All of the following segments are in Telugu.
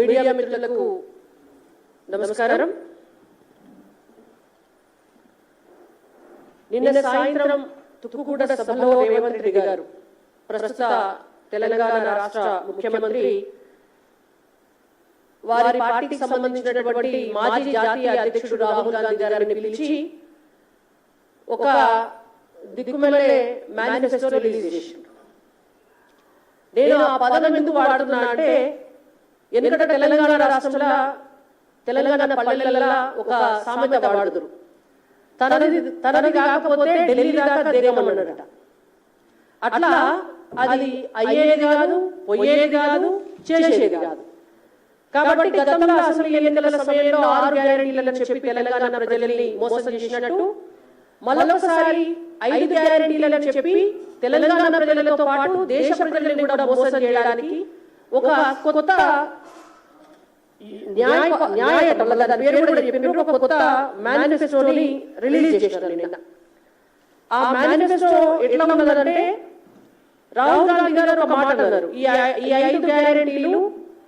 మీడియా మిత్రులకు నమస్కారం. నిన్న సాయంత్రం తుక్కుగూడ సభలో రేవంత్ రెడ్డి గారు ప్రస్తుత తెలంగాణ రాష్ట్ర ముఖ్యమంత్రి వారి పార్టీకి సంబంధించినటువంటి మాజీ జాతీయ అధ్యక్షుడు రాహుల్ గాంధీ గారిని పిలిచి ఒక దిక్కుమల్లే మేనిఫెస్టో రిలీజ్ చేసిండు. నేను ఆ పదం ఎందుకు వాడుతున్నా అంటే ఎందుకంటే తెలంగాణ రాష్ట్రంలో తెలంగాణ పల్లెలలో ఒక సామెత వాడుదురు తనది తనది కాకపోతే ఢిల్లీ దాకా దిగమన్నాడట అట్లా అది అయ్యేది కాదు పోయేది కాదు చేసేది కాదు. కాబట్టి గతంలో అసెంబ్లీ ఎన్నికల సమయంలో ఆరు గ్యారెంటీలను చెప్పి తెలంగాణ ప్రజల్ని మోసం చేసినట్టు మళ్ళొకసారి ఐదు గ్యారెంటీలను చెప్పి తెలంగాణ ప్రజలతో పాటు దేశ ప్రజల్ని కూడా మోసం చేయడానికి ఒక కొత్త న్యాయ న్యాయ దాని పేరు కూడా చెప్పిండ్రు ఒక కొత్త మేనిఫెస్టోని రిలీజ్ చేశారు నిన్న. ఆ మేనిఫెస్టో ఎట్లా ఉన్నదంటే రాహుల్ గాంధీ గారు ఒక మాట అన్నారు. ఈ ఐదు గ్యారెంటీలు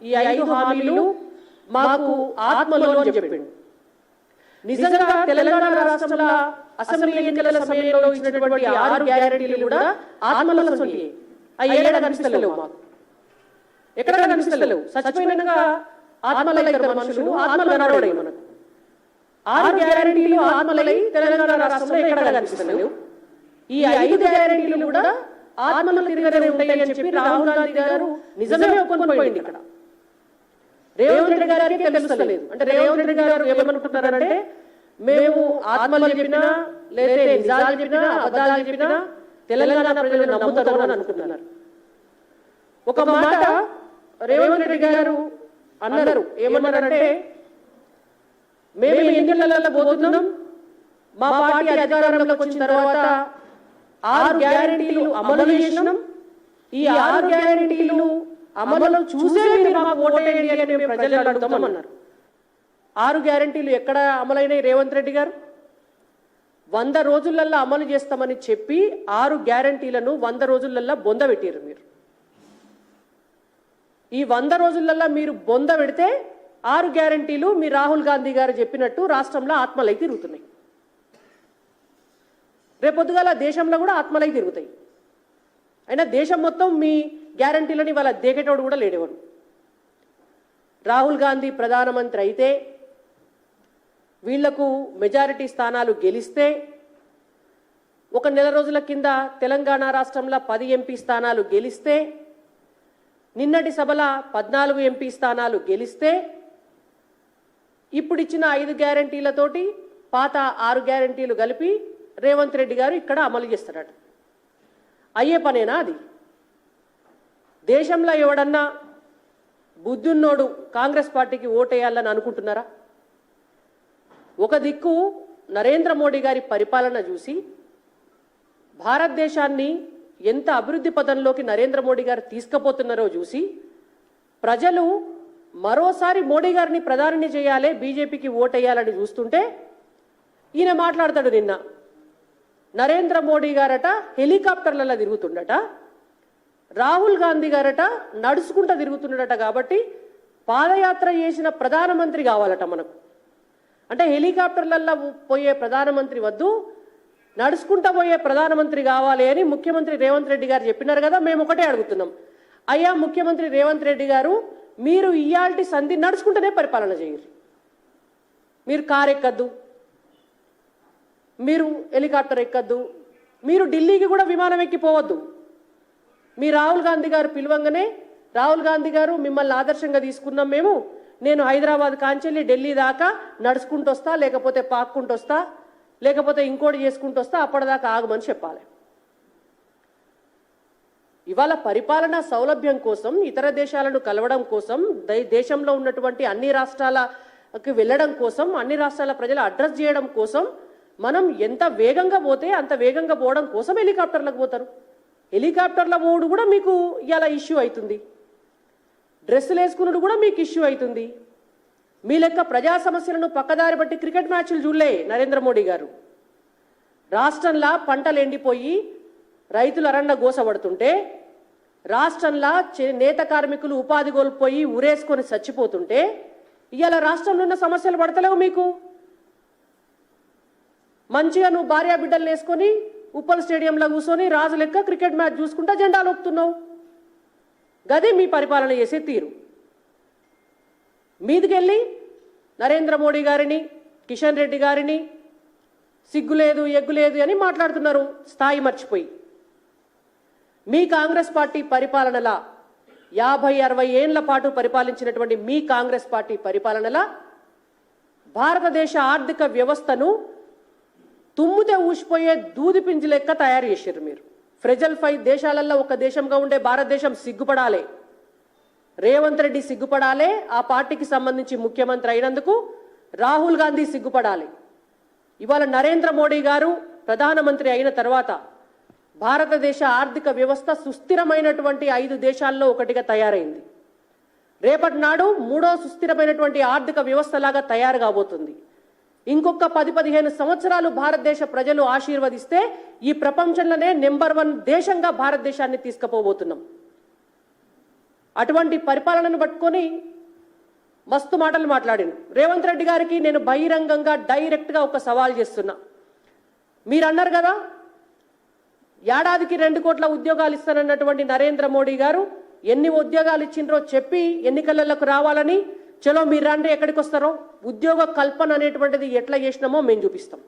ఈ ఐదు హామీలు మాకు ఆత్మలో అని చెప్పిండు. నిజంగా తెలంగాణ రాష్ట్రంలో అసెంబ్లీ ఎన్నికల సమయంలో ఇచ్చినటువంటి ఆరు గ్యారెంటీలు కూడా ఆత్మలో సొంటి అవి ఏడా కనిపిస్తలేవు మాకు. ఎక్కడ కనిపిస్తలేవు. చచ్చిపోయినగా ఆత్మలై మనుషులు ఆత్మలు నడవడే మనకు. ఆరు గ్యారంటీలు ఆత్మలై తెలంగాణ రాష్ట్రంలో ఎక్కడ కనిపిస్తలేవు? ఈ ఐదు గ్యారంటీలు కూడా ఆత్మలు తిరగనే ఉంటాయని చెప్పి రాహుల్ గాంధీ గారు నిజమే ఒప్పుకొని ఇక్కడ. రేవంత్ రెడ్డి గారికి తెలుస్తలేదు. అంటే రేవంత్ రెడ్డి గారు ఏమనుకుంటున్నారంటే మేము ఆత్మలు చెప్పినా లేదా నిజాలు చెప్పినా అబద్ధాలు చెప్పినా తెలంగాణ ప్రజలు నమ్ముతారు అని అనుకుంటున్నారు. ఒక మాట రేవంత్ రెడ్డి గారు అన్నారు. ఏమన్నారంటే మేము ఎన్నికలలో పోతున్నాం? మా పార్టీ అధికారంలోకి వచ్చిన తర్వాత ఆరు గ్యారెంటీలు అమలు చేసినాం. ఈ ఆరు గ్యారెంటీలు అమలు చూసే మీరు మాకు ఓటేయండి అని మేము ప్రజలు ఆరు గ్యారెంటీలు ఎక్కడ అమలైనాయి రేవంత్ రెడ్డి గారు? వంద రోజులల్లో అమలు చేస్తామని చెప్పి ఆరు గ్యారెంటీలను వంద రోజులల్లో బొంద పెట్టారు మీరు. ఈ వంద రోజులల్లో మీరు బొంద పెడితే ఆరు గ్యారెంటీలు మీ రాహుల్ గాంధీ గారు చెప్పినట్టు రాష్ట్రంలో ఆత్మలై తిరుగుతున్నాయి. రేపొద్దుగాల దేశంలో కూడా ఆత్మలై తిరుగుతాయి. అయినా దేశం మొత్తం మీ గ్యారంటీలని వాళ్ళ దేకేటోడు కూడా లేడేవాడు. రాహుల్ గాంధీ ప్రధానమంత్రి అయితే వీళ్ళకు మెజారిటీ స్థానాలు గెలిస్తే ఒక నెల రోజుల కింద తెలంగాణ రాష్ట్రంలో పది ఎంపీ స్థానాలు గెలిస్తే నిన్నటి సభల పద్నాలుగు ఎంపీ స్థానాలు గెలిస్తే ఇప్పుడు ఇచ్చిన ఐదు గ్యారంటీలతోటి పాత ఆరు గ్యారంటీలు కలిపి రేవంత్ రెడ్డి గారు ఇక్కడ అమలు చేస్తారట. అయ్యే పనేనా అది? దేశంలో ఎవడన్నా బుద్ధున్నోడు కాంగ్రెస్ పార్టీకి ఓటేయాలని అనుకుంటున్నారా? ఒక దిక్కు నరేంద్ర మోడీ గారి పరిపాలన చూసి భారతదేశాన్ని ఎంత అభివృద్ధి పదంలోకి నరేంద్ర మోడీ గారు తీసుకుపోతున్నారో చూసి ప్రజలు మరోసారి మోడీ గారిని ప్రధానిని చేయాలి బీజేపీకి ఓటేయాలని చూస్తుంటే ఈయన మాట్లాడతాడు నిన్న. నరేంద్ర మోడీ గారట హెలికాప్టర్లలో తిరుగుతుండట రాహుల్ గాంధీ గారట నడుచుకుంటూ తిరుగుతుండట కాబట్టి పాదయాత్ర చేసిన ప్రధానమంత్రి కావాలట మనకు. అంటే హెలికాప్టర్లలో పోయే ప్రధానమంత్రి వద్దు నడుచుకుంటా పోయే ప్రధానమంత్రి కావాలి అని ముఖ్యమంత్రి రేవంత్ రెడ్డి గారు చెప్పినారు కదా మేము ఒకటే అడుగుతున్నాం. అయ్యా ముఖ్యమంత్రి రేవంత్ రెడ్డి గారు మీరు ఇయాల్టి సంధి నడుచుకుంటూనే పరిపాలన చేయరు మీరు కారు ఎక్కద్దు మీరు హెలికాప్టర్ ఎక్కద్దు మీరు ఢిల్లీకి కూడా విమానం ఎక్కిపోవద్దు మీ రాహుల్ గాంధీ గారు పిలవంగానే రాహుల్ గాంధీ గారు మిమ్మల్ని ఆదర్శంగా తీసుకున్నాం మేము. నేను హైదరాబాద్ కాంచెల్లి ఢిల్లీ దాకా నడుచుకుంటూ వస్తా లేకపోతే పాక్కుంటూ వస్తా లేకపోతే ఇంకోటి చేసుకుంటూ వస్తే అప్పటిదాకా ఆగమని చెప్పాలి. ఇవాళ పరిపాలనా సౌలభ్యం కోసం ఇతర దేశాలను కలవడం కోసం దేశంలో ఉన్నటువంటి అన్ని రాష్ట్రాలకి వెళ్ళడం కోసం అన్ని రాష్ట్రాల ప్రజలు అడ్రస్ చేయడం కోసం మనం ఎంత వేగంగా పోతే అంత వేగంగా పోవడం కోసం హెలికాప్టర్లకు పోతారు. హెలికాప్టర్ల పోవుడు కూడా మీకు ఇలా ఇష్యూ అవుతుంది. డ్రెస్సులు వేసుకున్నది కూడా మీకు ఇష్యూ అవుతుంది. మీ లెక్క ప్రజా సమస్యలను పక్కదారి బట్టి క్రికెట్ మ్యాచ్లు చూడలే నరేంద్ర మోడీ గారు. రాష్ట్రంలో పంటలు ఎండిపోయి రైతులు అరణ్య గోసబడుతుంటే రాష్ట్రంలో చే- నేత కార్మికులు ఉపాధి కోల్పోయి ఉరేసుకొని చచ్చిపోతుంటే ఇవాళ రాష్ట్రంలో ఉన్న సమస్యలు పడతలేవు మీకు? మంచిగా నువ్వు భార్యా బిడ్డలు వేసుకొని ఉప్పల్ స్టేడియంలో కూర్చొని రాజు లెక్క క్రికెట్ మ్యాచ్ చూసుకుంటా జెండాలు ఒప్పుతున్నావు గది మీ పరిపాలన చేసే తీరు. మీదికెళ్ళి నరేంద్ర మోడీ గారిని కిషన్ రెడ్డి గారిని సిగ్గు లేదు ఎగ్గు లేదు అని మాట్లాడుతున్నారు. స్థాయి మర్చిపోయి. మీ కాంగ్రెస్ పార్టీ పరిపాలనలా యాభై అరవై ఏండ్ల పాటు పరిపాలించినటువంటి మీ కాంగ్రెస్ పార్టీ పరిపాలనలా భారతదేశ ఆర్థిక వ్యవస్థను తుమ్ముతే ఊసిపోయే దూది పింజి లెక్క తయారు చేశారు మీరు. ఫ్రెజల్ ఫైవ్ దేశాలలో ఒక దేశంగా ఉండే భారతదేశం సిగ్గుపడాలి. రేవంత్ రెడ్డి సిగ్గుపడాలి ఆ పార్టీకి సంబంధించి ముఖ్యమంత్రి అయినందుకు రాహుల్ గాంధీ సిగ్గుపడాలి. ఇవాళ నరేంద్ర మోడీ గారు ప్రధానమంత్రి అయిన తర్వాత భారతదేశ ఆర్థిక వ్యవస్థ సుస్థిరమైనటువంటి ఐదు దేశాల్లో ఒకటిగా తయారైంది. రేపటి నాడు మూడో సుస్థిరమైనటువంటి ఆర్థిక వ్యవస్థలాగా తయారు కాబోతుంది. ఇంకొక పది పదిహేను సంవత్సరాలు భారతదేశ ప్రజలు ఆశీర్వదిస్తే ఈ ప్రపంచంలోనే నెంబర్ వన్ దేశంగా భారతదేశాన్ని తీసుకుపోబోతున్నాం. అటువంటి పరిపాలనను పట్టుకొని మస్తు మాటలు మాట్లాడాను. రేవంత్ రెడ్డి గారికి నేను బహిరంగంగా డైరెక్ట్గా ఒక సవాల్ చేస్తున్నా. మీరు అన్నారు కదా ఏడాదికి రెండు కోట్ల ఉద్యోగాలు ఇస్తానన్నటువంటి నరేంద్ర మోడీ గారు ఎన్ని ఉద్యోగాలు ఇచ్చిండ్రో చెప్పి ఎన్నికలకు రావాలని చలో మీరు రండి ఎక్కడికి వస్తారో? ఉద్యోగ కల్పన అనేటువంటిది ఎట్లా చేసినామో మేము చూపిస్తాం.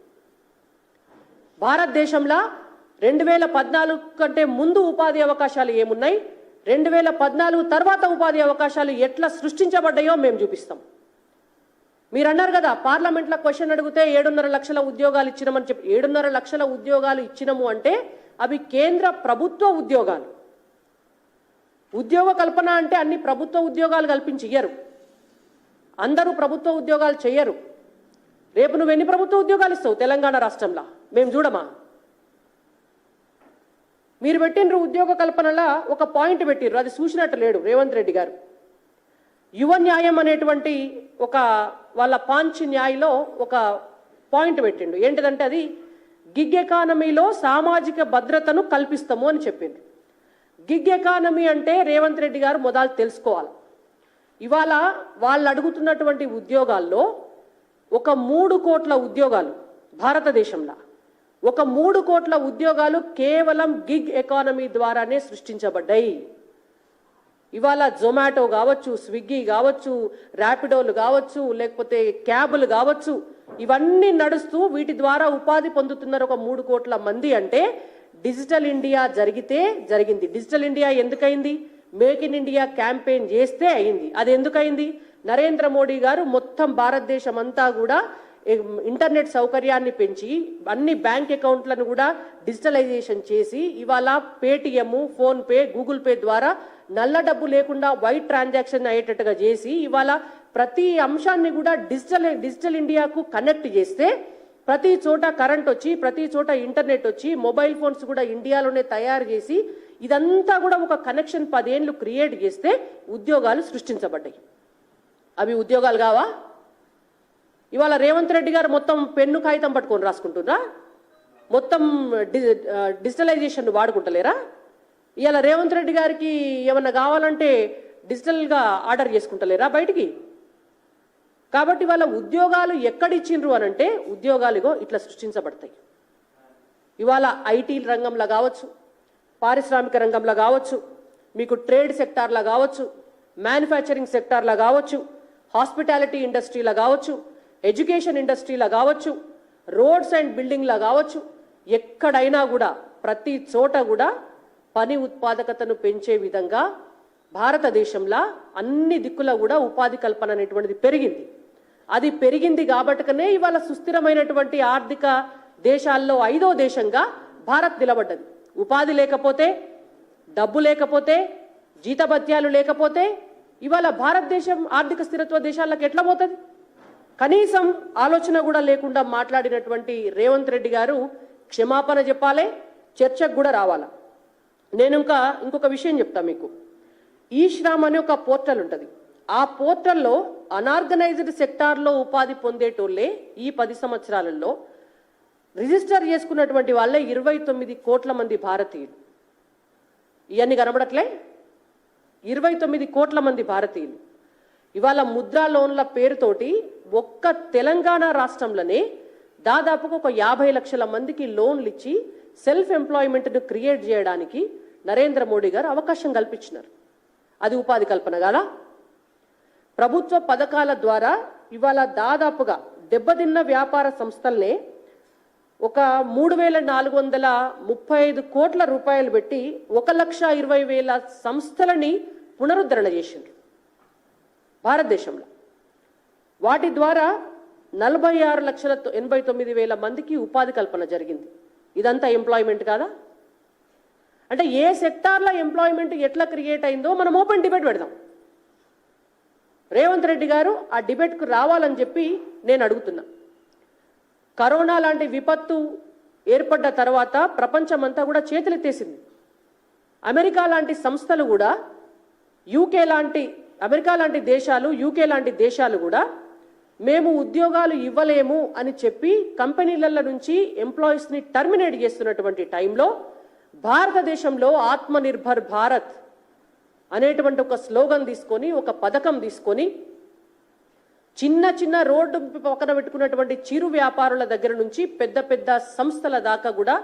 భారతదేశంలో రెండు వేల పద్నాలుగు కంటే ముందు ఉపాధి అవకాశాలు ఏమున్నాయి? రెండు వేల పద్నాలుగు తర్వాత ఉపాధి అవకాశాలు ఎట్లా సృష్టించబడ్డాయో మేము చూపిస్తాం. మీరు అన్నారు కదా పార్లమెంట్లో క్వశ్చన్ అడిగితే ఏడున్నర లక్షల ఉద్యోగాలు ఇచ్చినామని చెప్పి ఏడున్నర లక్షల ఉద్యోగాలు ఇచ్చినాము అంటే అవి కేంద్ర ప్రభుత్వ ఉద్యోగాలు. ఉద్యోగ కల్పన అంటే అన్ని ప్రభుత్వ ఉద్యోగాలు కల్పించి ఇయ్యరు. అందరూ ప్రభుత్వ ఉద్యోగాలు చెయ్యరు. రేపు నువ్వు ఎన్ని ప్రభుత్వ ఉద్యోగాలు ఇస్తావు తెలంగాణ రాష్ట్రంలో? మేము చూడమా? మీరు పెట్టినరు ఉద్యోగ కల్పనలా ఒక పాయింట్ పెట్టిర్రు. అది చూసినట్టు లేడు రేవంత్ రెడ్డి గారు. యువ న్యాయం అనేటువంటి ఒక వాళ్ళ పాంచ్ న్యాయలో ఒక పాయింట్ పెట్టిండు. ఏంటిదంటే అది గిగ్ ఎకానమీలో సామాజిక భద్రతను కల్పిస్తాము అని చెప్పింది గిగ్ ఎకానమీ అంటే రేవంత్ రెడ్డి గారు మొదలు తెలుసుకోవాలి. ఇవాళ వాళ్ళు అడుగుతున్నటువంటి ఉద్యోగాల్లో ఒక మూడు కోట్ల ఉద్యోగాలు భారతదేశంలో. ఒక మూడు కోట్ల ఉద్యోగాలు కేవలం గిగ్ ఎకానమీ ద్వారానే సృష్టించబడ్డాయి. ఇవాళ జొమాటో కావచ్చు స్విగ్గీ కావచ్చు ర్యాపిడోలు కావచ్చు లేకపోతే క్యాబులు కావచ్చు ఇవన్నీ నడుస్తూ వీటి ద్వారా ఉపాధి పొందుతున్నారు ఒక మూడు కోట్ల మంది అంటే డిజిటల్ ఇండియా జరిగితే జరిగింది. డిజిటల్ ఇండియా ఎందుకైంది? మేక్ ఇన్ ఇండియా క్యాంపెయిన్ చేస్తే అయింది. అది ఎందుకైంది? నరేంద్ర మోడీ గారు మొత్తం భారతదేశం అంతా కూడా ఇంటర్నెట్ సౌకర్యాన్ని పెంచి అన్ని బ్యాంక్ అకౌంట్లను కూడా డిజిటలైజేషన్ చేసి ఇవాళ Paytm PhonePe Google Pay ద్వారా నల్ల డబ్బు లేకుండా వైట్ ట్రాన్సాక్షన్ అయ్యేటట్టుగా చేసి ఇవాళ ప్రతి అంశాన్ని కూడా డిజిటల్ డిజిటల్ ఇండియాకు కనెక్ట్ చేస్తే ప్రతి చోట కరెంట్ వచ్చి ప్రతి చోట ఇంటర్నెట్ వచ్చి మొబైల్ ఫోన్స్ కూడా ఇండియాలోనే తయారు చేసి ఇదంతా కూడా ఒక కనెక్షన్ పదేళ్ళు క్రియేట్ చేస్తే ఉద్యోగాలు సృష్టించబడ్డాయి. అవి ఉద్యోగాలు కావా? ఇవాళ రేవంత్ రెడ్డి గారు మొత్తం పెన్ను కాగితం పట్టుకొని రాసుకుంటున్నారా మొత్తం డిజిటలైజేషన్ వాడుకుంటలేరా? ఇవాళ రేవంత్ రెడ్డి గారికి ఏమన్నా కావాలంటే డిజిటల్గా ఆర్డర్ చేసుకుంటలేరా బయటికి? కాబట్టి వాళ్ళ ఉద్యోగాలు ఎక్కడిచ్చిండ్రు అని అంటే ఉద్యోగాలుగో ఇట్లా సృష్టించబడతాయి. ఇవాళ ఐటీ రంగంలో కావచ్చు పారిశ్రామిక రంగంలో కావచ్చు మీకు ట్రేడ్ సెక్టార్లో కావచ్చు మ్యానుఫ్యాక్చరింగ్ సెక్టార్లో కావచ్చు హాస్పిటాలిటీ ఇండస్ట్రీలో కావచ్చు ఎడ్యుకేషన్ ఇండస్ట్రీలో కావచ్చు రోడ్స్ అండ్ బిల్డింగ్లో కావచ్చు ఎక్కడైనా కూడా ప్రతి చోట కూడా పని ఉత్పాదకతను పెంచే విధంగా భారతదేశంలో అన్ని దిక్కులా కూడా ఉపాధి కల్పన అనేటువంటిది పెరిగింది. అది పెరిగింది కాబట్టుకనే ఇవాళ సుస్థిరమైనటువంటి ఆర్థిక దేశాల్లో ఐదో దేశంగా భారత్ నిలబడ్డది. ఉపాధి లేకపోతే డబ్బు లేకపోతే జీతభత్యాలు లేకపోతే ఇవాళ భారతదేశం ఆర్థిక స్థిరత్వ దేశాలకు ఎట్లా పోతుంది? కనీసం ఆలోచన కూడా లేకుండా మాట్లాడినటువంటి రేవంత్ రెడ్డి గారు క్షమాపణ చెప్పాలి చర్చకు కూడా రావాలా? నేను ఇంకా ఇంకొక విషయం చెప్తా మీకు. ఈ అనే ఒక పోర్టల్ ఉంటుంది. ఆ పోర్టల్లో అనార్గనైజ్డ్ సెక్టార్లో ఉపాధి పొందేటోళ్ళే ఈ పది సంవత్సరాలలో రిజిస్టర్ చేసుకున్నటువంటి వాళ్ళే ఇరవై తొమ్మిది కోట్ల మంది భారతీయులు. ఇవన్నీ కనబడట్లే? ఇరవై తొమ్మిది కోట్ల మంది భారతీయులు. ఇవాళ ముద్రా లోన్ల పేరుతోటి ఒక్క తెలంగాణ రాష్ట్రంలోనే దాదాపుగా ఒక యాభై లక్షల మందికి లోన్లు ఇచ్చి సెల్ఫ్ ఎంప్లాయ్మెంట్ను క్రియేట్ చేయడానికి నరేంద్ర మోడీ గారు అవకాశం కల్పించినారు. అది ఉపాధి కల్పన కదా? ప్రభుత్వ పథకాల ద్వారా ఇవాళ దాదాపుగా దెబ్బతిన్న వ్యాపార సంస్థల్నే ఒక మూడు వేల నాలుగు వందల ముప్పై ఐదు కోట్ల రూపాయలు పెట్టి ఒక లక్ష ఇరవై వేల సంస్థలని పునరుద్ధరణ చేసిండ్రు. భారతదేశంలో. వాటి ద్వారా నలభై ఆరు లక్షల ఎనభై తొమ్మిది వేల మందికి ఉపాధి కల్పన జరిగింది. ఇదంతా ఎంప్లాయ్మెంట్ కాదా? అంటే ఏ సెక్టార్లో ఎంప్లాయ్మెంట్ ఎట్లా క్రియేట్ అయిందో మనం ఓపెన్ డిబేట్ పెడదాం. రేవంత్ రెడ్డి గారు ఆ డిబేట్కు రావాలని చెప్పి నేను అడుగుతున్నా. కరోనా లాంటి విపత్తు ఏర్పడ్డ తర్వాత ప్రపంచమంతా కూడా చేతులెత్తేసింది. అమెరికా లాంటి సంస్థలు కూడా యూకే లాంటి అమెరికా లాంటి దేశాలు యూకే లాంటి దేశాలు కూడా మేము ఉద్యోగాలు ఇవ్వలేము అని చెప్పి కంపెనీల నుంచి ఎంప్లాయీస్ని టర్మినేట్ చేస్తున్నటువంటి టైంలో భారతదేశంలో ఆత్మనిర్భర్ భారత్ అనేటువంటి ఒక స్లోగన్ తీసుకొని ఒక పథకం తీసుకొని చిన్న చిన్న రోడ్డు పక్కన పెట్టుకున్నటువంటి చిరు వ్యాపారుల దగ్గర నుంచి పెద్ద పెద్ద సంస్థల దాకా కూడా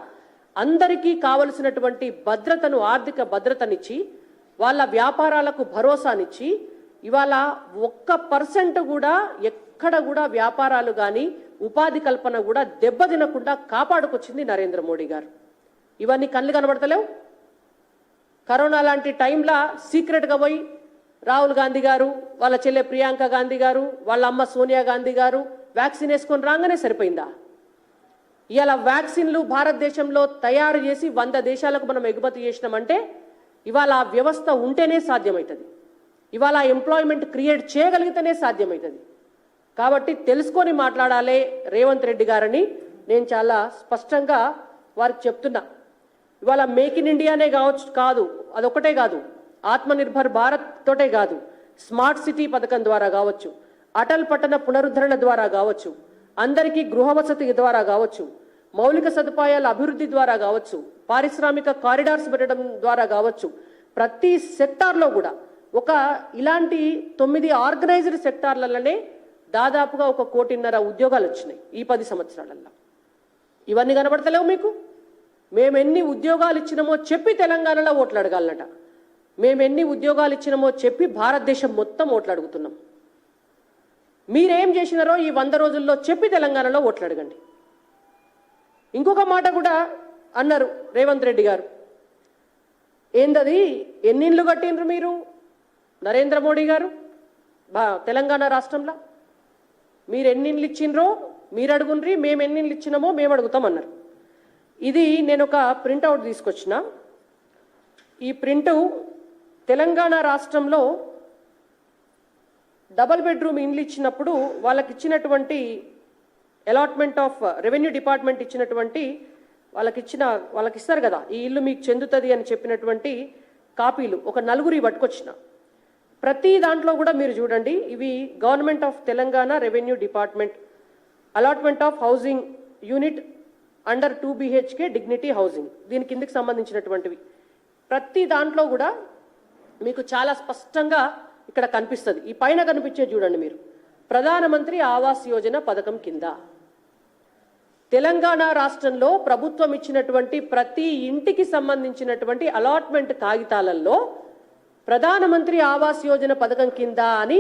అందరికీ కావలసినటువంటి భద్రతను ఆర్థిక భద్రతనిచ్చి వాళ్ళ వ్యాపారాలకు భరోసానిచ్చి ఇవాళ ఒక్క పర్సెంట్ కూడా ఎక్కడ కూడా వ్యాపారాలు కానీ ఉపాధి కల్పన కూడా దెబ్బతినకుండా కాపాడుకొచ్చింది నరేంద్ర మోడీ గారు. ఇవన్నీ కళ్ళు కనబడతలేవు. కరోనా లాంటి టైంలో సీక్రెట్గా పోయి రాహుల్ గాంధీ గారు వాళ్ళ చెల్లె ప్రియాంక గాంధీ గారు వాళ్ళ అమ్మ సోనియా గాంధీ గారు వ్యాక్సిన్ వేసుకొని రాగానే సరిపోయిందా? ఇవాళ వ్యాక్సిన్లు భారతదేశంలో తయారు చేసి వంద దేశాలకు మనం ఎగుమతి చేసినామంటే ఇవాళ ఆ వ్యవస్థ ఉంటేనే సాధ్యమవుతుంది ఇవాళ ఎంప్లాయ్మెంట్ క్రియేట్ చేయగలిగితేనే సాధ్యమవుతుంది కాబట్టి తెలుసుకొని మాట్లాడాలి రేవంత్ రెడ్డి గారని నేను చాలా స్పష్టంగా వారికి చెప్తున్నా. ఇవాళ మేక్ ఇన్ ఇండియానే కావచ్చు కాదు అదొకటే కాదు. ఆత్మనిర్భర్ భారత్ తోటే కాదు. స్మార్ట్ సిటీ పథకం ద్వారా కావచ్చు అటల్ పట్టణ పునరుద్ధరణ ద్వారా కావచ్చు అందరికీ గృహవసతి ద్వారా కావచ్చు మౌలిక సదుపాయాల అభివృద్ధి ద్వారా కావచ్చు పారిశ్రామిక కారిడార్స్ పెట్టడం ద్వారా కావచ్చు ప్రతి సెక్టార్లో కూడా ఒక ఇలాంటి తొమ్మిది ఆర్గనైజ్డ్ సెక్టార్లలోనే దాదాపుగా ఒక కోటిన్నర ఉద్యోగాలు వచ్చినాయి ఈ పది సంవత్సరాలలో ఇవన్నీ కనబడతలేవు మీకు? మేము ఎన్ని ఉద్యోగాలు ఇచ్చినామో చెప్పి తెలంగాణలో ఓట్లు అడగాలట మేము ఎన్ని ఉద్యోగాలు ఇచ్చినామో చెప్పి భారతదేశం మొత్తం ఓట్లు అడుగుతున్నాం. మీరేం చేసినారో ఈ వంద రోజుల్లో చెప్పి తెలంగాణలో ఓట్లు అడగండి. ఇంకొక మాట కూడా అన్నారు రేవంత్ రెడ్డి గారు. ఏందది? ఎన్నిళ్ళు కట్టిండ్రు మీరు? నరేంద్ర మోడీ గారు? బా తెలంగాణ రాష్ట్రంలో? మీరు ఎన్నిళ్ళు ఇచ్చిండ్రో? మీరు అడుగుండ్రి మేము ఎన్నిళ్ళు ఇచ్చినామో మేము అడుగుతామన్నారు ఇది నేను ఒక ప్రింట్అవుట్ తీసుకొచ్చిన. ఈ ప్రింటు తెలంగాణ రాష్ట్రంలో డబల్ బెడ్రూమ్ ఇండ్లు ఇచ్చినప్పుడు వాళ్ళకి ఇచ్చినటువంటి అలాట్మెంట్ ఆఫ్ రెవెన్యూ డిపార్ట్మెంట్ ఇచ్చినటువంటి వాళ్ళకి ఇచ్చిన వాళ్ళకి ఇస్తారు కదా ఈ ఇల్లు మీకు చెందుతుంది అని చెప్పినటువంటి కాపీలు ఒక నలుగురి పట్టుకొచ్చిన. ప్రతి దాంట్లో కూడా మీరు చూడండి ఇవి government of Telangana revenue department allotment of housing unit under two BHK dignity housing దీని కిందికి సంబంధించినటువంటివి. ప్రతి దాంట్లో కూడా మీకు చాలా స్పష్టంగా ఇక్కడ కనిపిస్తుంది. ఈ పైన కనిపించే చూడండి మీరు. ప్రధానమంత్రి ఆవాస్ యోజన పథకం కింద. తెలంగాణ రాష్ట్రంలో ప్రభుత్వం ఇచ్చినటువంటి ప్రతి ఇంటికి సంబంధించినటువంటి అలాట్మెంట్ కాగితాలలో ప్రధానమంత్రి ఆవాస్ యోజన పథకం కింద అని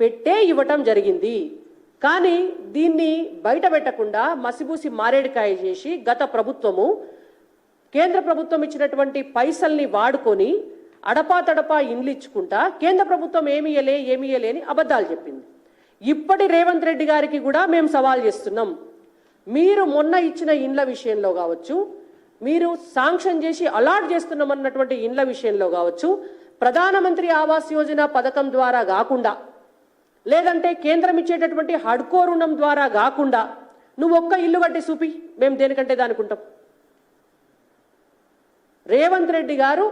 పెట్టే ఇవ్వటం జరిగింది. కానీ దీన్ని బయట పెట్టకుండా మసిబూసి మారేడుకాయ చేసి గత ప్రభుత్వము కేంద్ర ప్రభుత్వం ఇచ్చినటువంటి పైసల్ని వాడుకొని అడపా తడపా ఇండ్లు ఇచ్చుకుంటా కేంద్ర ప్రభుత్వం ఏమి ఇయ్యలే ఏమి ఇయ్యలే అని అబద్ధాలు చెప్పింది. ఇప్పటి రేవంత్ రెడ్డి గారికి కూడా మేము సవాల్ చేస్తున్నాం. మీరు మొన్న ఇచ్చిన ఇండ్ల విషయంలో కావచ్చు మీరు శాంక్షన్ చేసి అలాట్ చేస్తున్నామన్నటువంటి ఇండ్ల విషయంలో కావచ్చు ప్రధానమంత్రి ఆవాస్ యోజన పథకం ద్వారా కాకుండా లేదంటే కేంద్రం ఇచ్చేటటువంటి హడ్కో రుణం ద్వారా కాకుండా నువ్వు ఒక్క ఇల్లు కట్టి చూపి మేము దేనికంటే దానికుంటాం? రేవంత్ రెడ్డి గారు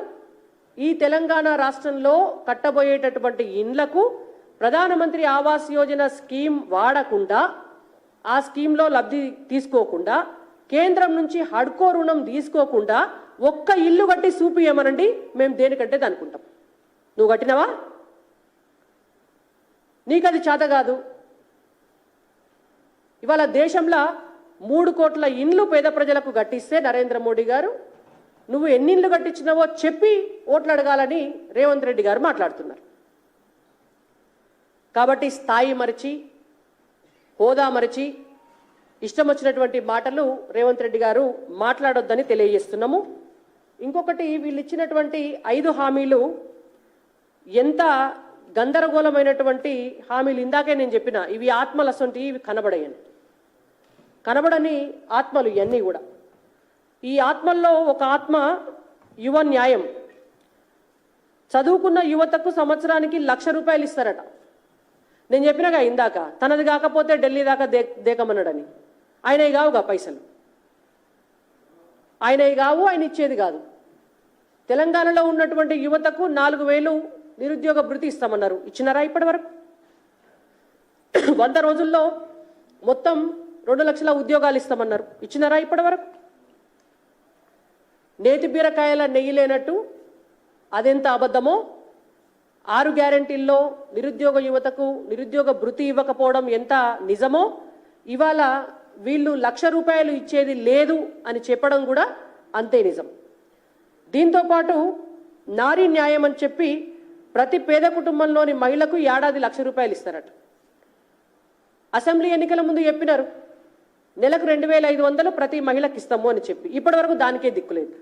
ఈ తెలంగాణ రాష్ట్రంలో కట్టబోయేటటువంటి ఇండ్లకు ప్రధానమంత్రి ఆవాస్ యోజన స్కీమ్ వాడకుండా ఆ స్కీమ్లో లబ్ధి తీసుకోకుండా కేంద్రం నుంచి హడ్కో రుణం తీసుకోకుండా ఒక్క ఇల్లు కట్టి చూపియమనండి మేము దేనికంటే అనుకుంటాం నువ్వు కట్టినవా? నీకు అది చేత కాదు. ఇవాళ దేశంలో మూడు కోట్ల ఇండ్లు పేద ప్రజలకు కట్టిస్తే నరేంద్ర మోడీ గారు నువ్వు ఎన్ని ఇండ్లు కట్టించినావో చెప్పి ఓట్లు అడగాలని రేవంత్ రెడ్డి గారు మాట్లాడుతున్నారు. కాబట్టి స్థాయి మరిచి హోదా మరిచి ఇష్టం వచ్చినటువంటి మాటలు రేవంత్ రెడ్డి గారు మాట్లాడొద్దని తెలియజేస్తున్నాము. ఇంకొకటి వీళ్ళు ఇచ్చినటువంటి ఐదు హామీలు ఎంత గందరగోళమైనటువంటి హామీలు ఇందాకే నేను చెప్పిన ఇవి ఆత్మలు అసొంటి ఇవి కనబడయని. కనబడని ఆత్మలు ఇవన్నీ కూడా. ఈ ఆత్మల్లో ఒక ఆత్మ యువ న్యాయం. చదువుకున్న యువతకు సంవత్సరానికి లక్ష రూపాయలు ఇస్తారట. నేను చెప్పినగా ఇందాక తనది కాకపోతే ఢిల్లీ దాకా దే దేకమన్నాడని. ఆయనవి కావుగా పైసలు. ఆయనవి కావు ఆయన ఇచ్చేది కాదు. తెలంగాణలో ఉన్నటువంటి యువతకు నాలుగు వేలు నిరుద్యోగ భృతి ఇస్తామన్నారు. ఇచ్చినారా ఇప్పటి వరకు వంద రోజుల్లో మొత్తం రెండు లక్షల ఉద్యోగాలు ఇస్తామన్నారు. ఇచ్చినారా ఇప్పటి వరకు నేతి బీరకాయల నెయ్యి లేనట్టు అదెంత అబద్ధమో ఆరు గ్యారంటీల్లో నిరుద్యోగ యువతకు నిరుద్యోగ భృతి ఇవ్వకపోవడం ఎంత నిజమో ఇవాళ వీళ్ళు లక్ష రూపాయలు ఇచ్చేది లేదు అని చెప్పడం కూడా అంతే నిజం. దీంతో పాటు నారీ న్యాయం అని చెప్పి ప్రతి పేద కుటుంబంలోని మహిళకు ఏడాది లక్ష రూపాయలు ఇస్తారట. అసెంబ్లీ ఎన్నికల ముందు చెప్పినారు నెలకు రెండు వేల ఐదు వందలు ప్రతి మహిళకి ఇస్తాము అని చెప్పి. ఇప్పటి వరకు దానికే దిక్కులేదు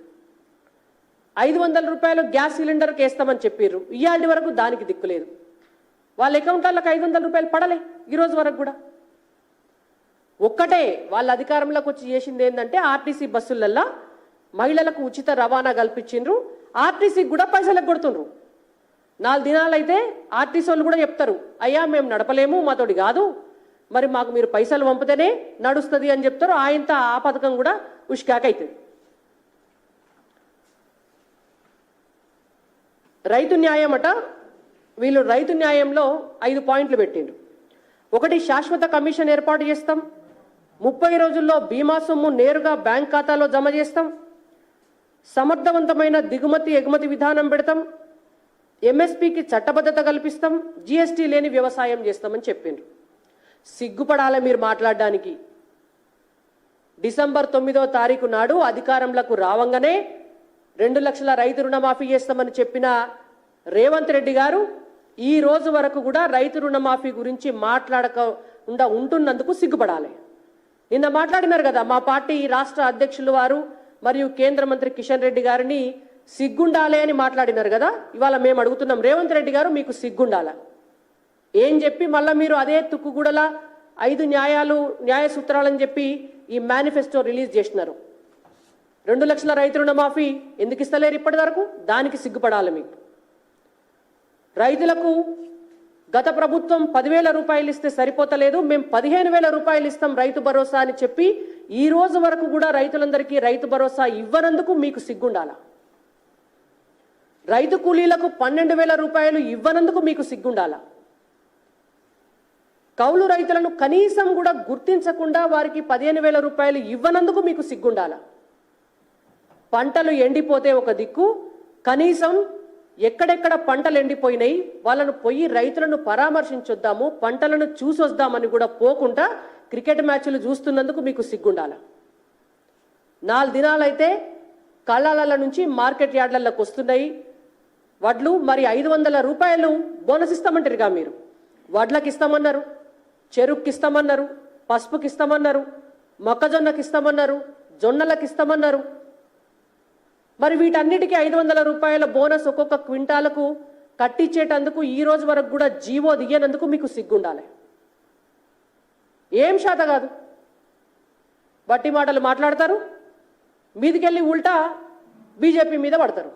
ఐదు వందల రూపాయలు గ్యాస్ సిలిండర్కి వేస్తామని చెప్పారు ఇవాళ వరకు దానికి దిక్కులేదు వాళ్ళ అకౌంట్లకు ఐదు వందల రూపాయలు పడలే ఈరోజు వరకు కూడా. ఒక్కటే వాళ్ళ అధికారంలోకి వచ్చి చేసింది ఏంటంటే ఆర్టీసీ బస్సులల్లో మహిళలకు ఉచిత రవాణా కల్పించిండ్రు. ఆర్టీసీకి కూడా పైసలకు కొడుతుండ్రు. నాలుగు దినాలైతే ఆర్టీసీ వాళ్ళు కూడా చెప్తారు అయ్యా మేము నడపలేము మాతోటి కాదు. మరి మాకు మీరు పైసలు పంపితేనే నడుస్తుంది అని చెప్తారు. ఆయనతో ఆ పథకం కూడా ఉష్కాక రైతు న్యాయం అట వీళ్ళు రైతు న్యాయంలో ఐదు పాయింట్లు పెట్టిండ్రు. ఒకటి శాశ్వత కమిషన్ ఏర్పాటు చేస్తాం. ముప్పై రోజుల్లో బీమా సొమ్ము నేరుగా బ్యాంక్ ఖాతాలో జమ చేస్తాం. సమర్థవంతమైన దిగుమతి ఎగుమతి విధానం పెడతాం. ఎంఎస్పికి చట్టబద్ధత కల్పిస్తాం. జిఎస్టీ లేని వ్యవసాయం చేస్తామని చెప్పిండ్రు. సిగ్గుపడాలి మీరు మాట్లాడడానికి. డిసెంబర్ తొమ్మిదో తారీఖు నాడు అధికారంలోకి రావంగానే రెండు లక్షల రైతు రుణమాఫీ చేస్తామని చెప్పిన రేవంత్ రెడ్డి గారు ఈ రోజు వరకు కూడా రైతు రుణమాఫీ గురించి మాట్లాడకుండా ఉంటున్నందుకు సిగ్గుపడాలి. నిన్న మాట్లాడినారు కదా మా పార్టీ రాష్ట్ర అధ్యక్షులు వారు మరియు కేంద్ర మంత్రి కిషన్ రెడ్డి గారిని సిగ్గుండాలే అని మాట్లాడినారు కదా ఇవాళ మేము అడుగుతున్నాం రేవంత్ రెడ్డి గారు మీకు సిగ్గుండాల? ఏం చెప్పి మళ్ళీ మీరు అదే తుక్కుగూడల ఐదు న్యాయాలు న్యాయ సూత్రాలని చెప్పి ఈ మేనిఫెస్టో రిలీజ్ చేసినారు. రెండు లక్షల రైతు రుణమాఫీ ఎందుకు ఇస్తలేరు ఇప్పటి వరకు దానికి సిగ్గుపడాలి మీకు. రైతులకు గత ప్రభుత్వం పదివేల రూపాయలు ఇస్తే సరిపోతలేదు. మేము పదిహేను వేల రూపాయలు ఇస్తాం రైతు భరోసా అని చెప్పి ఈ రోజు వరకు కూడా రైతులందరికీ రైతు భరోసా ఇవ్వనందుకు మీకు సిగ్గుండాల? రైతు కూలీలకు పన్నెండు వేల రూపాయలు ఇవ్వనందుకు మీకు సిగ్గుండాల? కౌలు రైతులను కనీసం కూడా గుర్తించకుండా వారికి పదిహేను వేల రూపాయలు ఇవ్వనందుకు మీకు సిగ్గుండాలా? పంటలు ఎండిపోతే ఒక దిక్కు కనీసం ఎక్కడెక్కడ పంటలు ఎండిపోయినాయి వాళ్ళను పోయి రైతులను పరామర్శించొద్దాము పంటలను చూసొద్దామని కూడా పోకుండా క్రికెట్ మ్యాచ్లు చూస్తున్నందుకు మీకు సిగ్గుండాల. నాలుగు దినాలైతే కళ్ళాల నుంచి మార్కెట్ యార్డ్లలోకి వస్తున్నాయి. వడ్లు మరి ఐదు వందల రూపాయలు బోనస్ ఇస్తామంటారుగా మీరు. వడ్లకి ఇస్తామన్నారు చెరుక్కి ఇస్తామన్నారు పసుపుకి ఇస్తామన్నారు మొక్కజొన్నకి ఇస్తామన్నారు జొన్నలకు ఇస్తామన్నారు మరి వీటన్నిటికీ ఐదు వందల రూపాయల బోనస్ ఒక్కొక్క క్వింటాలకు కట్టించేటందుకు ఈ రోజు వరకు కూడా జీవో దిగేనందుకు మీకు సిగ్గుండాలి. ఏం శాత కాదు. బట్టి మాటలు మాట్లాడతారు మీదికెళ్ళి ఉల్టా బీజేపీ మీద పడతారు.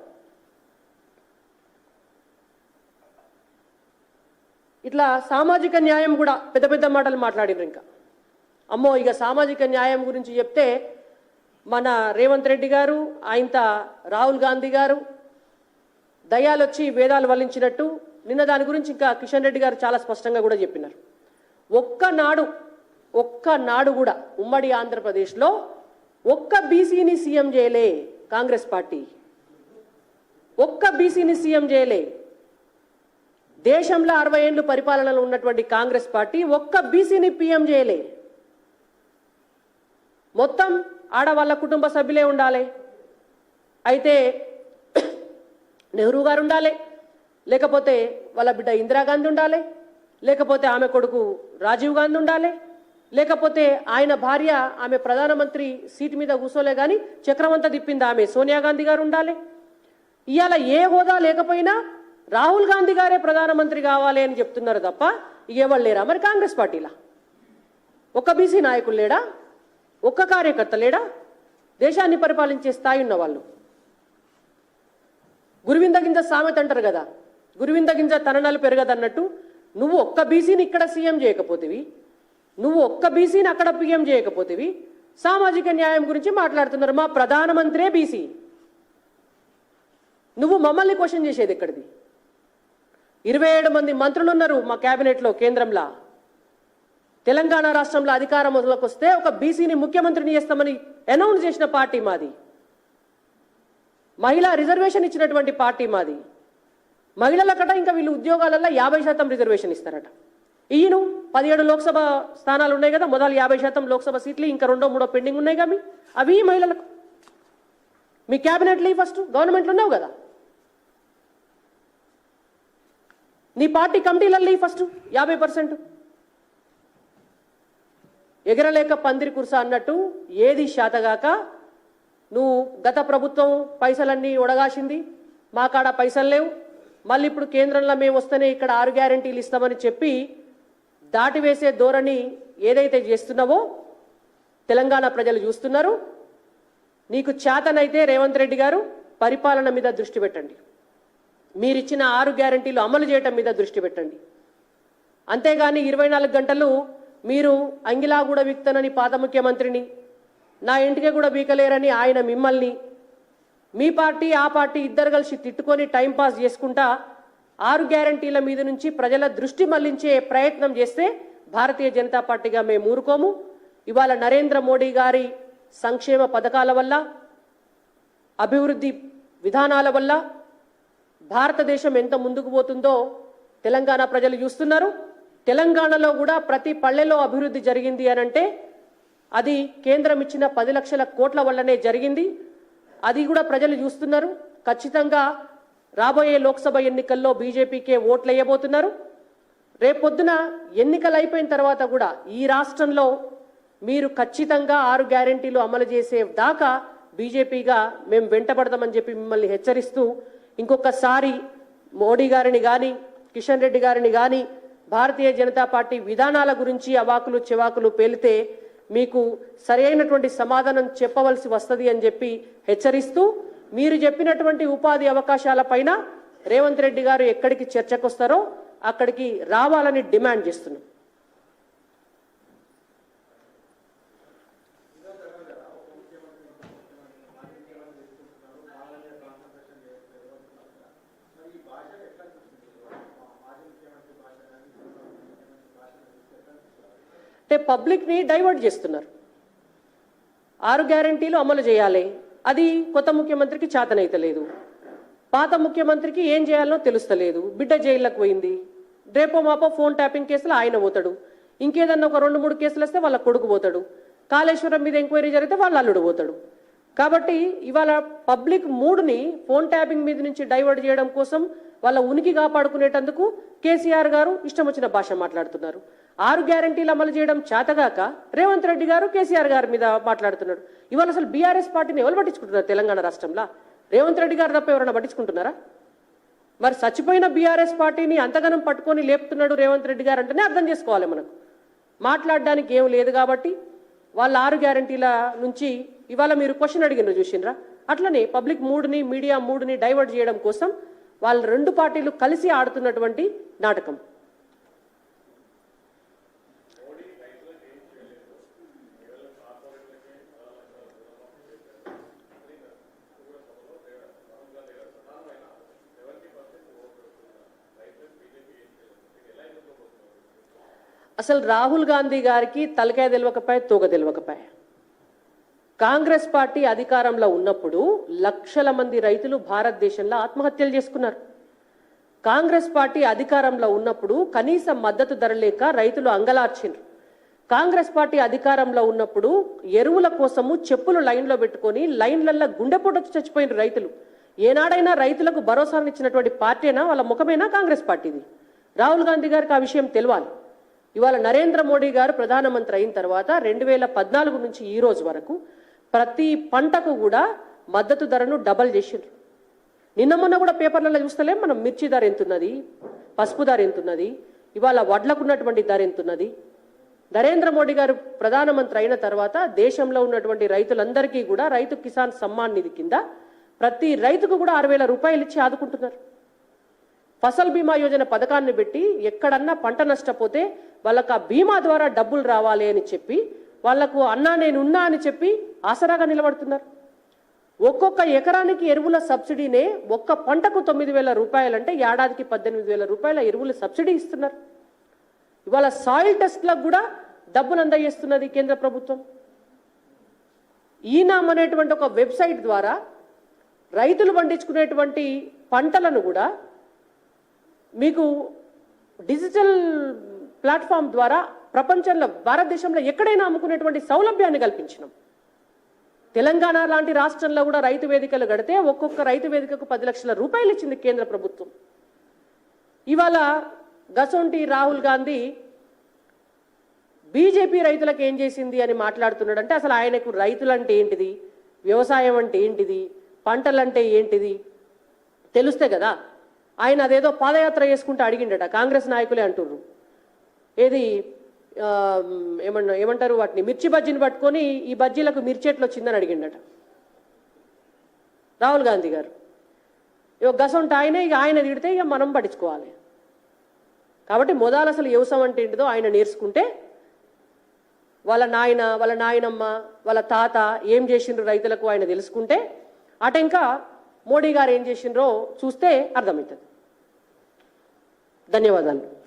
ఇట్లా సామాజిక న్యాయం కూడా పెద్ద పెద్ద మాటలు మాట్లాడినారు ఇంకా. అమ్మో ఇక సామాజిక న్యాయం గురించి చెప్తే మన రేవంత్ రెడ్డి గారు ఆయంత రాహుల్ గాంధీ గారు దయాలొచ్చి వేదాలు వల్లించినట్టు నిన్న దాని గురించి ఇంకా కిషన్ రెడ్డి గారు చాలా స్పష్టంగా కూడా చెప్పినారు. ఒక్క నాడు ఒక్క నాడు కూడా ఉమ్మడి ఆంధ్రప్రదేశ్లో ఒక్క బీసీని సీఎం చేయలే కాంగ్రెస్ పార్టీ. ఒక్క బీసీని సీఎం చేయలే. దేశంలో అరవై ఏళ్ళు పరిపాలనలో ఉన్నటువంటి కాంగ్రెస్ పార్టీ ఒక్క బీసీని పీఎం చేయలే. మొత్తం ఆడవాళ్ళ కుటుంబ సభ్యులే ఉండాలి. అయితే నెహ్రూ గారు ఉండాలి. లేకపోతే వాళ్ళ బిడ్డ ఇందిరాగాంధీ ఉండాలి. లేకపోతే ఆమె కొడుకు రాజీవ్ గాంధీ ఉండాలి. లేకపోతే ఆయన భార్య ఆమె ప్రధానమంత్రి సీటు మీద కూర్చోలే కానీ చక్రవంత తిప్పింది ఆమె సోనియా గాంధీ గారు ఉండాలి. ఇవాళ ఏ హోదా లేకపోయినా రాహుల్ గాంధీ గారే ప్రధానమంత్రి కావాలి అని చెప్తున్నారు తప్ప ఎవరు లేరా? మరి కాంగ్రెస్ పార్టీలా? ఒక్క బీసీ నాయకులు లేడా? ఒక్క కార్యకర్త లేడా? దేశాన్ని పరిపాలించే స్థాయి ఉన్న వాళ్ళు గురువింద గింజ సామెత అంటారు కదా. గురువింద గింజ తననాలు పెరగదన్నట్టు నువ్వు ఒక్క బీసీని ఇక్కడ సీఎం చేయకపోతేవి. నువ్వు ఒక్క బీసీని అక్కడ పీఎం చేయకపోతేవి. సామాజిక న్యాయం గురించి మాట్లాడుతున్నారు మా ప్రధానమంత్రే బీసీ. నువ్వు మమ్మల్ని క్వశ్చన్ చేసేది ఇక్కడిది ఇరవై ఏడు మంది మంత్రులు ఉన్నారు మా కేబినెట్లో కేంద్రంలో. తెలంగాణ రాష్ట్రంలో అధికారంలోకి వస్తే ఒక బీసీని ముఖ్యమంత్రిని చేస్తామని అనౌన్స్ చేసిన పార్టీ మాది. మహిళా రిజర్వేషన్ ఇచ్చినటువంటి పార్టీ మాది. మహిళల కట ఇంకా వీళ్ళు ఉద్యోగాలలో యాభై శాతం రిజర్వేషన్ ఇస్తారట. ఈయన పదిహేడు లోక్సభ స్థానాలు ఉన్నాయి కదా మొదలు యాభై శాతం లోక్సభ సీట్లు ఇంకా రెండో మూడో పెండింగ్ ఉన్నాయి కదా అవి మహిళలకు. మీ క్యాబినెట్ లీవ్ ఫస్ట్ గవర్నమెంట్లు ఉన్నావు కదా? నీ పార్టీ కమిటీలలో ఫస్ట్ యాభై పర్సెంట్. ఎగరలేక పందిరి కురుస అన్నట్టు ఏది శాతగాక? నువ్వు గత ప్రభుత్వం పైసలన్నీ ఉడగాసింది మా కాడ పైసలు లేవు. మళ్ళీ ఇప్పుడు కేంద్రంలో మేము వస్తేనే ఇక్కడ ఆరు గ్యారంటీలు ఇస్తామని చెప్పి దాటివేసే ధోరణి ఏదైతే చేస్తున్నావో తెలంగాణ ప్రజలు చూస్తున్నారు. నీకు చేతనైతే రేవంత్ రెడ్డి గారు పరిపాలన మీద దృష్టి పెట్టండి. మీరిచ్చిన ఆరు గ్యారంటీలు అమలు చేయటం మీద దృష్టి పెట్టండి. అంతేగాని ఇరవై నాలుగు గంటలు మీరు అంగిలాగూడ విక్తనని పాత ముఖ్యమంత్రిని నా ఇంటికి కూడా బీకలేరని ఆయన మిమ్మల్ని మీ పార్టీ ఆ పార్టీ ఇద్దరు కలిసి తిట్టుకొని టైంపాస్ చేసుకుంటా ఆరు గ్యారంటీల మీద నుంచి ప్రజల దృష్టి మళ్ళించే ప్రయత్నం చేస్తే భారతీయ జనతా పార్టీగా మేము ఊరుకోము. ఇవాళ నరేంద్ర మోడీ గారి సంక్షేమ పథకాల వల్ల అభివృద్ధి విధానాల వల్ల భారతదేశం ఎంత ముందుకు పోతుందో తెలంగాణ ప్రజలు చూస్తున్నారు. తెలంగాణలో కూడా ప్రతి పల్లెలో అభివృద్ధి జరిగింది అని అంటే అది కేంద్రం ఇచ్చిన పది లక్షల కోట్ల వల్లనే జరిగింది. అది కూడా ప్రజలు చూస్తున్నారు. ఖచ్చితంగా రాబోయే లోక్సభ ఎన్నికల్లో బీజేపీకే ఓట్లు వేయబోతున్నారు. రేపొద్దున ఎన్నికలు అయిపోయిన తర్వాత కూడా ఈ రాష్ట్రంలో మీరు ఖచ్చితంగా ఆరు గ్యారెంటీలు అమలు చేసే దాకా బీజేపీగా మేము వెంటబడతామని చెప్పి మిమ్మల్ని హెచ్చరిస్తూ ఇంకొకసారి మోడీ గారిని కానీ కిషన్ రెడ్డి గారిని కానీ భారతీయ జనతా పార్టీ విధానాల గురించి అవాకులు చివాకులు పేలితే మీకు సరైనటువంటి సమాధానం చెప్పవలసి వస్తుంది అని చెప్పి హెచ్చరిస్తూ మీరు చెప్పినటువంటి ఉపాధి అవకాశాల పైన రేవంత్ రెడ్డి గారు ఎక్కడికి చర్చకు వస్తారో అక్కడికి రావాలని డిమాండ్ చేస్తున్నాం. అంటే పబ్లిక్ని డైవర్ట్ చేస్తున్నారు. ఆరు గ్యారంటీలు అమలు చేయాలి. అది కొత్త ముఖ్యమంత్రికి చేతనైతలేదు పాత ముఖ్యమంత్రికి ఏం చేయాలో తెలుస్తలేదు. బిడ్డ జైల్లోకి పోయింది. రేపో మాపో ఫోన్ ట్యాపింగ్ కేసులో ఆయన పోతాడు. ఇంకేదన్నా ఒక రెండు మూడు కేసులు వస్తే వాళ్ళ కొడుకు పోతాడు. కాళేశ్వరం మీద ఎంక్వైరీ జరిగితే వాళ్ళు అల్లుడు పోతాడు. కాబట్టి ఇవాళ పబ్లిక్ మూడ్ని ఫోన్ ట్యాపింగ్ మీద నుంచి డైవర్ట్ చేయడం కోసం వాళ్ళ ఉనికి కాపాడుకునేటందుకు కేసీఆర్ గారు ఇష్టం వచ్చిన భాష మాట్లాడుతున్నారు. ఆరు గ్యారంటీలు అమలు చేయడం చేతగాక రేవంత్ రెడ్డి గారు కేసీఆర్ గారి మీద మాట్లాడుతున్నాడు ఇవాళ అసలు బీఆర్ఎస్ పార్టీని ఎవరు పట్టించుకుంటున్నారు తెలంగాణ రాష్ట్రంలో? రేవంత్ రెడ్డి గారు తప్ప ఎవరైనా పట్టించుకుంటున్నారా? మరి చచ్చిపోయిన బీఆర్ఎస్ పార్టీని అంతగానం పట్టుకొని లేపుతున్నాడు రేవంత్ రెడ్డి గారు అంటేనే అర్థం చేసుకోవాలి మనకు. మాట్లాడడానికి ఏం లేదు కాబట్టి వాళ్ళ ఆరు గ్యారంటీల నుంచి ఇవాళ మీరు క్వశ్చన్ అడిగినారు చూసిండ్రా అట్లనే పబ్లిక్ మూడ్ని మీడియా మూడ్ని డైవర్ట్ చేయడం కోసం వాళ్ళ రెండు పార్టీలు కలిసి ఆడుతున్నటువంటి నాటకం. అసలు రాహుల్ గాంధీ గారికి తలకాయ తెలియకపాయ తోక తెలియకపాయ కాంగ్రెస్ పార్టీ అధికారంలో ఉన్నప్పుడు లక్షల మంది రైతులు భారతదేశంలో ఆత్మహత్యలు చేసుకున్నారు. కాంగ్రెస్ పార్టీ అధికారంలో ఉన్నప్పుడు కనీస మద్దతు ధర లేక రైతులు అంగలార్చిండ్రు కాంగ్రెస్ పార్టీ అధికారంలో ఉన్నప్పుడు ఎరువుల కోసము చెప్పులు లైన్లో పెట్టుకొని లైన్లల్లో గుండెపోటు వచ్చి చచ్చిపోయిన రైతులు. ఏనాడైనా రైతులకు భరోసానిచ్చినటువంటి పార్టీనా వాళ్ళ ముఖమేనా కాంగ్రెస్ పార్టీది? రాహుల్ గాంధీ గారికి ఆ విషయం తెలియాలి ఇవాళ నరేంద్ర మోడీ గారు ప్రధానమంత్రి అయిన తర్వాత రెండు వేల పద్నాలుగు నుంచి ఈ రోజు వరకు ప్రతి పంటకు కూడా మద్దతు ధరను డబల్ చేసిండ్రు. నిన్న మొన్న కూడా పేపర్లలో చూస్తలేం మనం మిర్చి ధర ఎంతున్నది పసుపు ధర ఎంతున్నది ఇవాళ వడ్లకున్నటువంటి ధర ఎంతున్నది. నరేంద్ర మోడీ గారు ప్రధానమంత్రి అయిన తర్వాత దేశంలో ఉన్నటువంటి రైతులందరికీ కూడా రైతు కిసాన్ సమ్మాన్ నిధి కింద ప్రతి రైతుకు కూడా ఆరు వేల రూపాయలు ఇచ్చి ఆదుకుంటున్నారు. ఫసల్ బీమా యోజన పథకాన్ని పెట్టి ఎక్కడన్నా పంట నష్టపోతే వాళ్ళకు ఆ బీమా ద్వారా డబ్బులు రావాలి అని చెప్పి వాళ్ళకు అన్నా నేనున్నా అని చెప్పి ఆసరాగా నిలబడుతున్నారు. ఒక్కొక్క ఎకరానికి ఎరువుల సబ్సిడీనే ఒక్క పంటకు తొమ్మిది వేల రూపాయలంటే ఏడాదికి పద్దెనిమిది వేల రూపాయల ఎరువుల సబ్సిడీ ఇస్తున్నారు. ఇవాళ సాయిల్ టెస్ట్లకు కూడా డబ్బులు అందజేస్తున్నది కేంద్ర ప్రభుత్వం. ఈనామ్ అనేటువంటి ఒక వెబ్సైట్ ద్వారా రైతులు పండించుకునేటువంటి పంటలను కూడా మీకు డిజిటల్ ప్లాట్ఫామ్ ద్వారా ప్రపంచంలో భారతదేశంలో ఎక్కడైనా అమ్ముకునేటువంటి సౌలభ్యాన్ని కల్పించినాం. తెలంగాణ లాంటి రాష్ట్రంలో కూడా రైతు వేదికలు గడితే ఒక్కొక్క రైతు వేదికకు పది లక్షల రూపాయలు ఇచ్చింది కేంద్ర ప్రభుత్వం. ఇవాళ గసొంటి రాహుల్ గాంధీ బీజేపీ రైతులకు ఏం చేసింది అని మాట్లాడుతున్నాడంటే అసలు ఆయనకు రైతులు అంటే ఏంటిది? వ్యవసాయం అంటే ఏంటిది? పంటలంటే ఏంటిది? తెలుస్తే కదా? ఆయన అదేదో పాదయాత్ర చేసుకుంటూ అడిగిండట కాంగ్రెస్ నాయకులే అంటుర్రు. ఏది ఏమన్నా ఏమంటారు వాటిని? మిర్చి బజ్జీని పట్టుకొని ఈ బజ్జీలకు మిర్చి ఎట్లా వచ్చిందని అడిగిండట. రాహుల్ గాంధీ గారు. ఇక గసంట ఆయన ఇక ఆయన తిడితే ఇక మనం పట్టించుకోవాలి. కాబట్టి మొదలు అసలు వ్యవసాయం అంటే ఏంటిదో ఆయన నేర్చుకుంటే వాళ్ళ నాయన వాళ్ళ నాయనమ్మ వాళ్ళ తాత ఏం చేసిండ్రు రైతులకు ఆయన తెలుసుకుంటే అట ఇంకా మోడీ గారు ఏం చేసిండ్రో చూస్తే అర్థమవుతుంది. ధన్యవాదాలు.